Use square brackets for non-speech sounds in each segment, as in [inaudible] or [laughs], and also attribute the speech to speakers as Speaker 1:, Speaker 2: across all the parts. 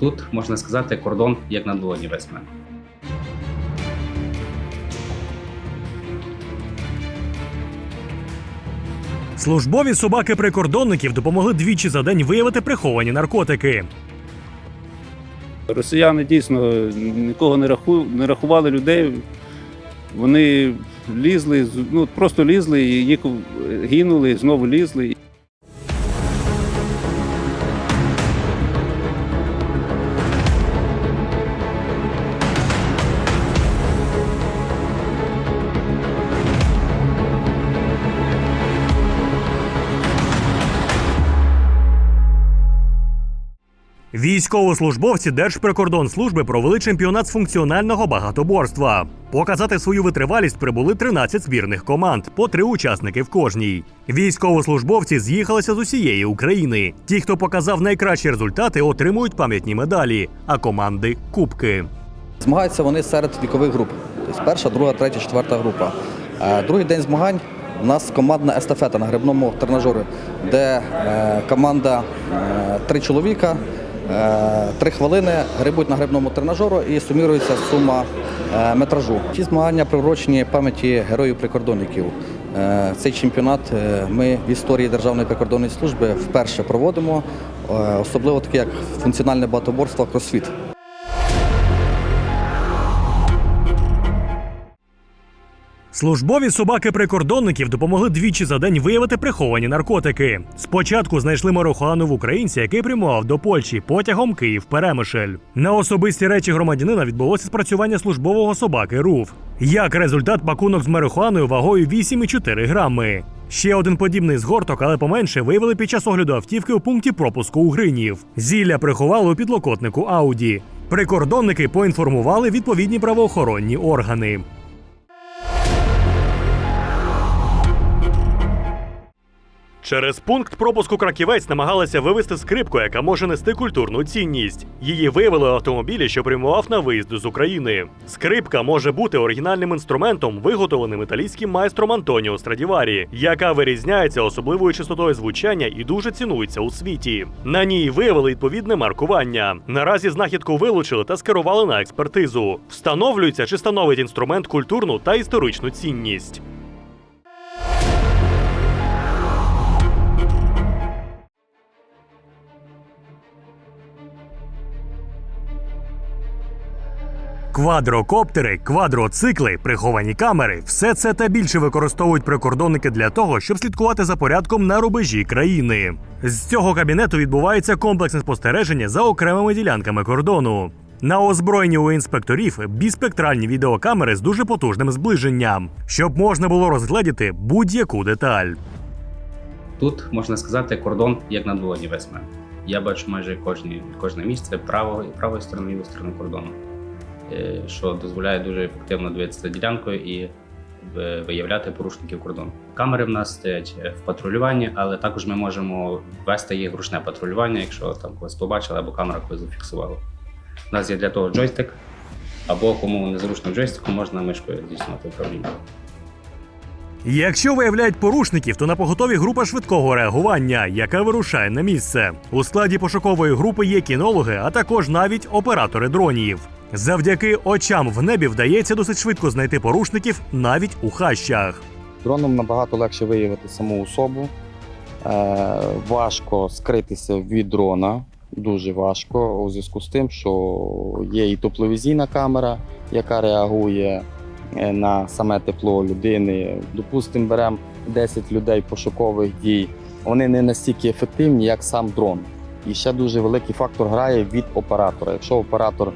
Speaker 1: Тут можна сказати, кордон як на долоні весь мене.
Speaker 2: Службові собаки прикордонників допомогли двічі за день виявити приховані наркотики.
Speaker 3: Росіяни дійсно нікого не, раху, не рахували людей. Вони лізли, ну просто лізли і їх гинули, і знову лізли.
Speaker 2: Військовослужбовці Держприкордонслужби провели чемпіонат з функціонального багатоборства. Показати свою витривалість прибули 13 збірних команд, по три учасники в кожній. Військовослужбовці з'їхалися з усієї України. Ті, хто показав найкращі результати, отримують пам'ятні медалі, а команди кубки.
Speaker 4: Змагаються вони серед вікових груп. Тобто перша, друга, третя, четверта група. Е, Другий день змагань у нас командна естафета на грибному тренажері, де е, команда е, три чоловіка, три хвилини грибуть на грибному тренажеру і сумірується сума е, метражу. Ці змагання приурочені пам'яті героїв-прикордонників. Е, Цей чемпіонат е, ми в історії Державної прикордонної служби вперше проводимо, е, особливо таке як функціональне багатоборство кросфіт.
Speaker 2: Службові собаки прикордонників допомогли двічі за день виявити приховані наркотики. Спочатку знайшли марихуану в українця, який прямував до Польщі потягом Київ-Перемишль. На особисті речі громадянина відбулося спрацювання службового собаки РУФ. Як результат, пакунок з марихуаною вагою 8,4 грами. Ще один подібний згорток, але поменше, виявили під час огляду автівки у пункті пропуску у Гринів. Зілля приховали у підлокотнику Ауді. Прикордонники поінформували відповідні правоохоронні органи. Через пункт пропуску краківець намагалися вивезти скрипку, яка може нести культурну цінність. Її виявили автомобілі, що прямував на виїзд з України. Скрипка може бути оригінальним інструментом, виготовленим італійським майстром Антоніо Страдіварі, яка вирізняється особливою чистотою звучання і дуже цінується у світі. На ній виявили відповідне маркування. Наразі знахідку вилучили та скерували на експертизу. Встановлюється, чи становить інструмент культурну та історичну цінність. Квадрокоптери, квадроцикли, приховані камери все це та більше використовують прикордонники для того, щоб слідкувати за порядком на рубежі країни. З цього кабінету відбувається комплексне спостереження за окремими ділянками кордону. На озброєнні у інспекторів біспектральні відеокамери з дуже потужним зближенням, щоб можна було розгледіти будь-яку деталь.
Speaker 1: Тут можна сказати, кордон як на долоні весь в мене. Я бачу майже кожні, кожне місце правої, правої сторони, лівої сторони кордону, що дозволяє дуже ефективно дивитися за ділянкою і е, виявляти порушників кордону. Камери в нас стоять е, в патрулюванні, але також ми можемо ввести їх в ручне патрулювання, якщо там когось побачили або камера когось зафіксувала. У нас є для того джойстик, або кому незручно джойстику, можна мишкою здійснювати управління.
Speaker 2: Якщо виявляють порушників, то на поготові група швидкого реагування, яка вирушає на місце. У складі пошукової групи є кінологи, а також навіть оператори дронів. Завдяки очам в небі вдається досить швидко знайти порушників навіть у хащах.
Speaker 5: Дроном набагато легше виявити саму особу. Е, важко скритися від дрона, дуже важко у зв'язку з тим, що є і тепловізійна камера, яка реагує е, на саме тепло людини. Допустимо, беремо 10 людей пошукових дій. Вони не настільки ефективні, як сам дрон. І ще дуже великий фактор грає від оператора. Якщо оператор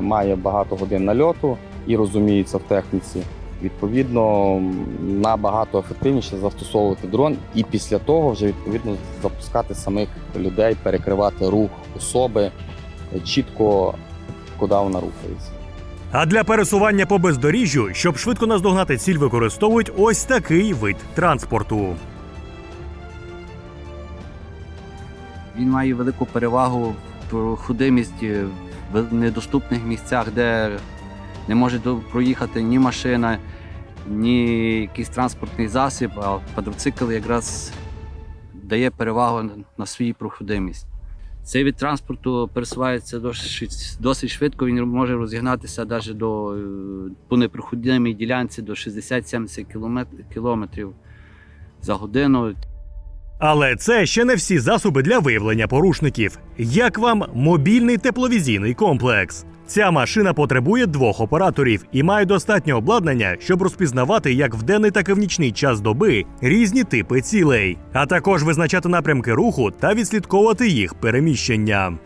Speaker 5: має багато годин нальоту і розуміється в техніці, відповідно набагато ефективніше застосовувати дрон і після того вже відповідно запускати самих людей, перекривати рух особи е, чітко, куди вона рухається.
Speaker 2: А для пересування по бездоріжжю, щоб швидко наздогнати ціль, використовують ось такий вид транспорту.
Speaker 6: Він має велику перевагу в проходимості в недоступних місцях, де не може проїхати ні машина, ні якийсь транспортний засіб, а квадроцикл якраз дає перевагу на своїй проходимість. Цей від транспорту пересувається досить, досить швидко, він може розігнатися навіть до, е, по непроходимій ділянці до 60-70 кілометр- кілометрів за годину.
Speaker 2: Але це ще не всі засоби для виявлення порушників. Як вам мобільний тепловізійний комплекс? Ця машина потребує двох операторів і має достатньо обладнання, щоб розпізнавати як в денний, так і в нічний час доби різні типи цілей, а також визначати напрямки руху та відслідковувати їх переміщення.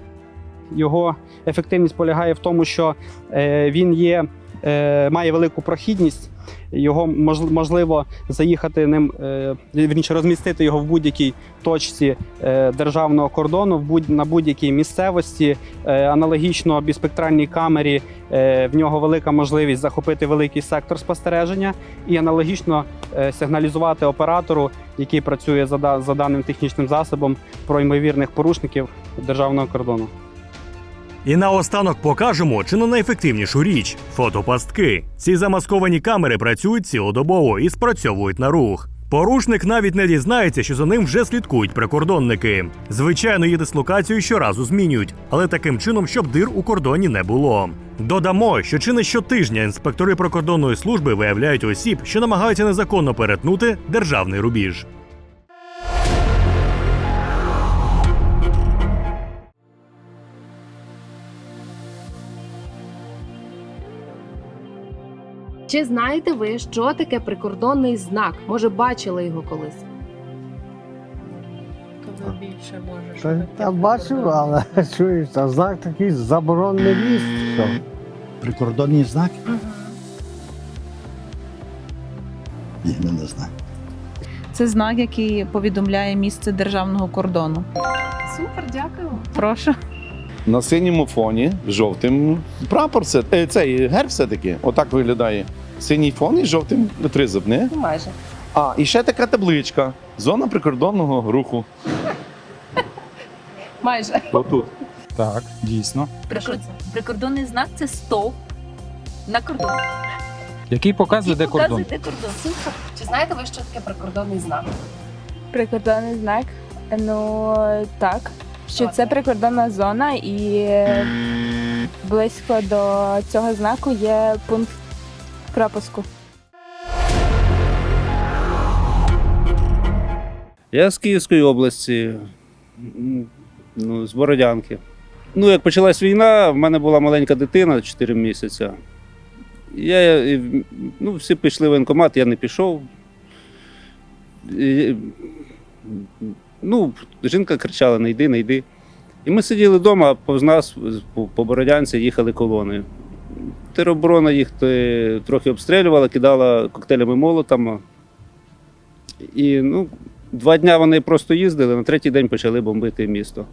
Speaker 7: Його ефективність полягає в тому, що е, він є, е, має велику прохідність. Його можливо заїхати ним, е, вірніше розмістити його в будь-якій точці е, державного кордону, на будь-якій місцевості. Е, аналогічно біспектральній камері в нього велика можливість захопити великий сектор спостереження і аналогічно сигналізувати оператору, який працює за даним технічним засобом, про ймовірних порушників державного кордону.
Speaker 2: І наостанок покажемо чи не найефективнішу річ фотопастки. Ці замасковані камери працюють цілодобово і спрацьовують на рух. Порушник навіть не дізнається, що за ним вже слідкують прикордонники. Звичайно, її дислокацію щоразу змінюють, але таким чином, щоб дир у кордоні не було. Додамо, що чи не щотижня інспектори прикордонної служби виявляють осіб, що намагаються незаконно перетнути державний рубіж.
Speaker 8: Чи знаєте ви, що таке прикордонний знак? Може, бачили його колись?
Speaker 9: Більше можеш.
Speaker 10: Та, та бачив, але [laughs] чуєш, та знак такий заборонений міст. Що?
Speaker 11: Прикордонний знак? Ні, ми не знаємо.
Speaker 9: Це знак, який повідомляє місце державного кордону.
Speaker 8: Супер, дякую.
Speaker 9: Прошу.
Speaker 12: На синьому фоні жовтим прапор це е, цей герб все-таки. Отак виглядає. Синій фон і жовтим тризуб, не?
Speaker 8: Майже.
Speaker 12: А, і ще така табличка. Зона прикордонного руху. [laughs]
Speaker 8: Майже.
Speaker 12: Отут.
Speaker 11: Так, дійсно.
Speaker 9: Прикордонний знак це стовп на кордоні.
Speaker 11: Який показує, де кордон?
Speaker 9: де кордон.
Speaker 8: Супер. Чи знаєте ви, що таке прикордонний знак?
Speaker 13: Прикордонний знак. Ну так, що це
Speaker 8: це?
Speaker 13: прикордонна зона, і близько до цього знаку є пункт пропуску.
Speaker 3: Я з Київської області, ну, з Бородянки. Ну, як почалась війна, в мене була маленька дитина 4 місяці. Я, ну, всі пішли в воєнкомат, я не пішов. І, ну, жінка кричала: не йди, не йди. І ми сиділи вдома, повз нас по, Бородянці їхали колони. Тероборона їх трохи обстрілювала, кидала коктейлями молотами. І ну, Два дня вони просто їздили, на третій день почали бомбити місто.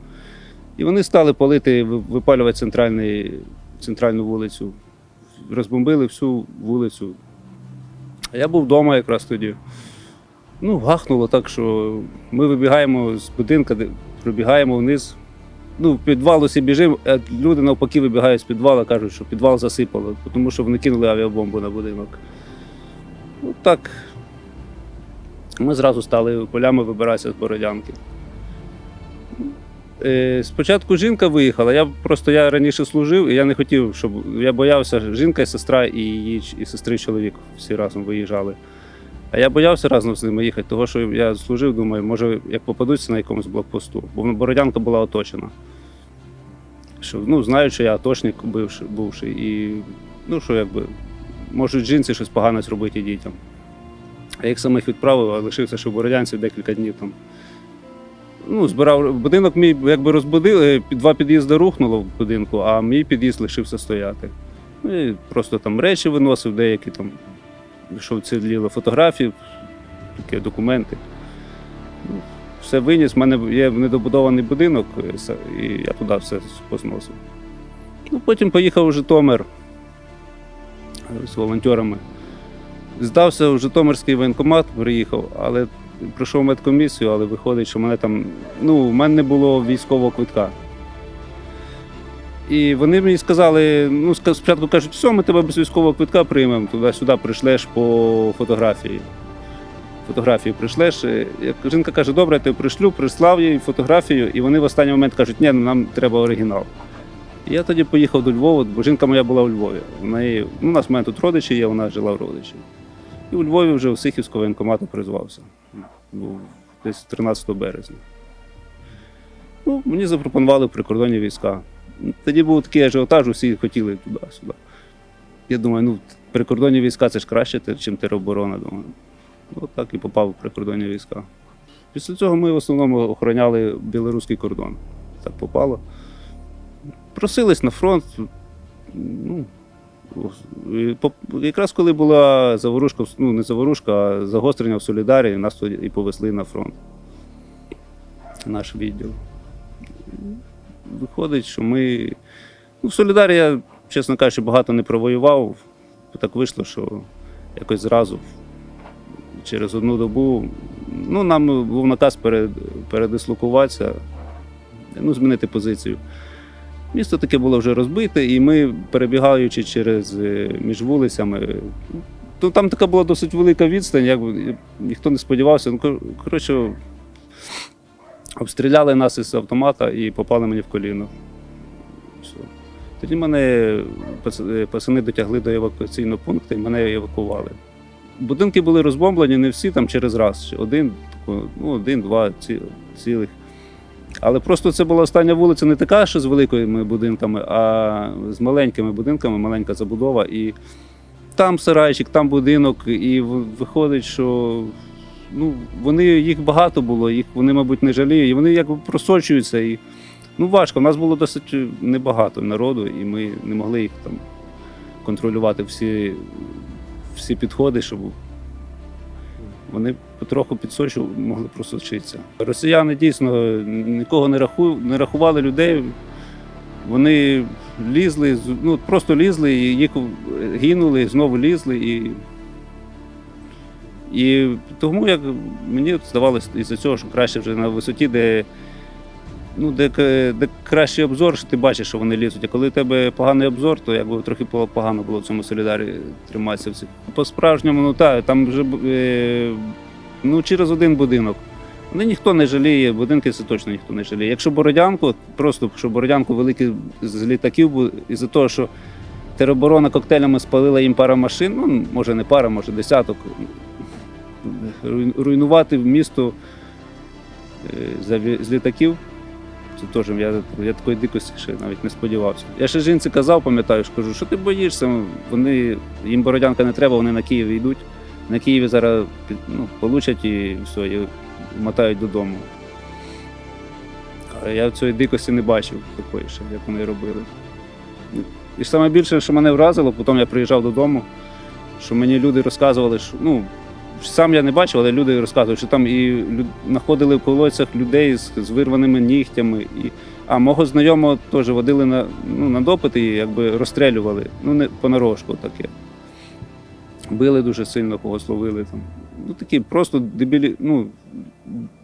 Speaker 3: І вони стали палити, випалювати центральний, центральну вулицю. Розбомбили всю вулицю. А я був вдома якраз тоді. Ну, гахнуло так, що ми вибігаємо з будинка, пробігаємо вниз. Ну, в підвал усі біжимо, а люди навпаки вибігають з підвала, кажуть, що підвал засипало, тому що вони кинули авіабомбу на будинок. Ну так, ми зразу стали полями вибиратися з Бородянки. Е, Спочатку жінка виїхала. Я просто я раніше служив, і я не хотів, щоб я боявся жінка і сестра, і її і сестри чоловік всі разом виїжджали. А я боявся разом з ними їхати, тому що я служив, думаю, може, як попадуться на якомусь блокпосту, бо Бородянка була оточена. Що, ну, знають, що я атошник бивший, бувший, і ну, що якби, можуть жінці щось погане зробити дітям. А як самих відправив, а лишився ще в Бородянці декілька днів там. Ну, збирав будинок мій якби розбудили, два під'їзди рухнуло в будинку, а мій під'їзд лишився стояти. Ну, і просто там речі виносив, деякі там, що ціліло фотографії, такі документи. Ну, все виніс. У мене є недобудований будинок, е, і я туди все позносив. Ну, потім поїхав у Житомир е, з волонтерами. Здався в Житомирський воєнкомат, приїхав, але пройшов медкомісію, але виходить, що мене там. Ну, в мене не було військового квитка. І вони мені сказали: ну, спочатку кажуть, все, ми тебе без військового квитка приймемо, туди-сюди прийшлеш по фотографії. фотографію прийшлеш. Е, жінка каже, добре, я тебе пришлю, прислав їй фотографію, і вони в останній момент кажуть, ні, ну, нам треба оригінал. І я тоді поїхав до Львова, бо жінка моя була у Львові. В неї, ну, у нас в мене тут родичі є, вона жила в родичі. І у Львові вже у Сихівського воєнкомату призвався. Був десь 13 березня. Ну, мені запропонували прикордонні війська. Тоді був такий ажіотаж, усі хотіли туди-сюди. Я думаю, ну, прикордонні війська це ж краще, ніж тероборона. Думаю. От так і попав у прикордонні війська. Після цього ми в основному охороняли білоруський кордон. Так попало. Просились на фронт. Ну, якраз коли була заворушка, ну не заворушка, а загострення в Солідарі, нас тоді і повезли на фронт. Наш відділ. Виходить, що ми. Ну, в Солідарі я, чесно кажучи, багато не провоював. Так вийшло, що якось зразу через одну добу. Ну, нам був наказ передислокуватися, ну, змінити позицію. Місто таке було вже розбите, і ми, перебігаючи через е, між вулицями, то там така була досить велика відстань, якби ніхто не сподівався. Ну, коротше, обстріляли нас із автомата і попали мені в коліно. Все. Тоді мене е, пацани дотягли до евакуаційного пункту і мене евакували. Будинки були розбомблені не всі там через раз. Один, ну, один-два ці- цілих. Але просто це була остання вулиця не така, що з великими будинками, а з маленькими будинками, маленька забудова. І там сарайчик, там будинок, і виходить, що ну, вони, їх багато було, їх вони, мабуть, не жаліють, і вони якби просочуються. І, ну, важко. У нас було досить небагато народу, і ми не могли їх там контролювати всі, всі підходи, щоб вони потроху підсочу могли просочитися. Росіяни дійсно нікого не, раху, не рахували людей. Вони лізли, ну просто лізли, і їх гинули, знову лізли. І, і тому як мені здавалося із-за цього, що краще вже на висоті, де, ну, де, де кращий обзор, що ти бачиш, що вони лізуть. А коли у тебе поганий обзор, то якби трохи погано було в цьому солідарі триматися. в. По-справжньому, ну так, там вже е, ну, через один будинок. Вони ніхто не жаліє, будинки це точно ніхто не жаліє. Якщо Бородянку, просто що Бородянку великий з літаків із-за того, що тероборона коктейлями спалила їм пара машин, ну може не пара, може десяток. Руй- Руйнувати місто е, з літаків. Це теж я, я такої дикості ще навіть не сподівався. Я ще жінці казав, пам'ятаю, що кажу, що ти боїшся? Вони, їм Бородянка не треба, вони на Київ йдуть. На Києві зараз ну, получать і все, і мотають додому. Я цієї дикості не бачив такої ще, як вони робили. І саме більше, що мене вразило, потім я приїжджав додому, що мені люди розказували, що ну, сам я не бачив, але люди розказують, що там і знаходили в колодцях людей з, з вирваними нігтями. І, а мого знайомого теж водили на, ну, на допити і якби розстрелювали. Ну, не понарошку таке. Били дуже сильно, когось ловили там. Ну такі просто дебілі, ну,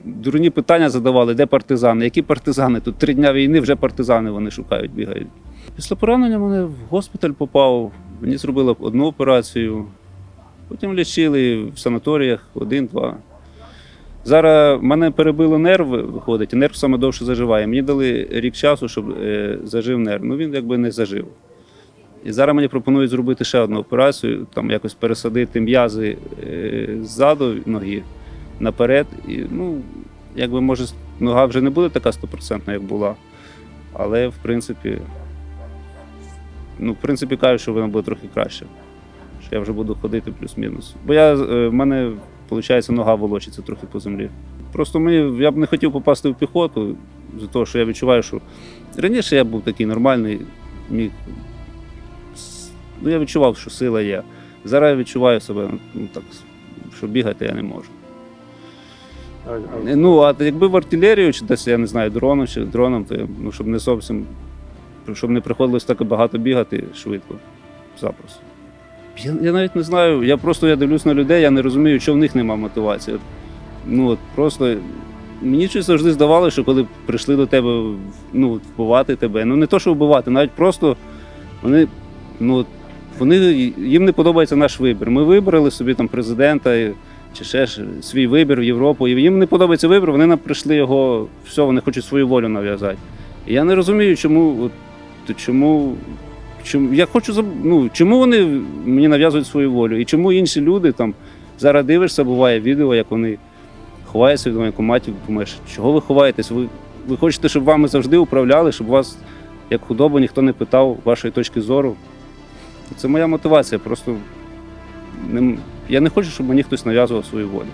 Speaker 3: дурні питання задавали, де партизани, які партизани? Тут три дня війни, вже партизани вони шукають, бігають. Після поранення мене в госпіталь попав, мені зробили одну операцію, потім лічили в санаторіях один-два. Зараз мене перебило нерв, виходить, і нерв саме довше заживає. Мені дали рік часу, щоб е, зажив нерв. Ну він якби не зажив. І зараз мені пропонують зробити ще одну операцію, там якось пересадити м'язи е, ззаду ноги наперед. І, ну, якби може нога вже не буде така стопроцентна, як була. Але в принципі, ну, в принципі, кажуть, що вона буде трохи краще. Що я вже буду ходити плюс-мінус. Бо я, е, в мене, виходить, нога волочиться трохи по землі. Просто мені я б не хотів попасти в піхоту, за того, що я відчуваю, що раніше я був такий нормальний, міг. Ну, я відчував, що сила є. Зараз я відчуваю себе, ну так, що бігати я не можу. Ну, а якби в артилерію чи десь, я не знаю, дроном чи дроном, то ну, щоб не зовсім, щоб не приходилось так багато бігати швидко, запросто. Я, я навіть не знаю, я просто я дивлюсь на людей, я не розумію, що в них нема мотивації. Ну от просто мені щось завжди здавалося, що коли прийшли до тебе ну, вбивати тебе, ну не то, що вбивати, навіть просто вони, ну, вони, їм не подобається наш вибір. Ми вибрали собі там президента, чи ще ж свій вибір в Європу. І їм не подобається вибір, вони нам прийшли його, все, вони хочуть свою волю нав'язати. І я не розумію, чому, от, чому, чому я хочу ну, чому вони мені нав'язують свою волю, і чому інші люди там зараз дивишся, буває відео, як вони ховаються від воєнкоматів, думаєш, чого ви ховаєтесь? Ви, ви хочете, щоб вами завжди управляли, щоб вас, як худоба, ніхто не питав вашої точки зору. Це моя мотивація. Просто не, я не хочу, щоб мені хтось нав'язував свою волю.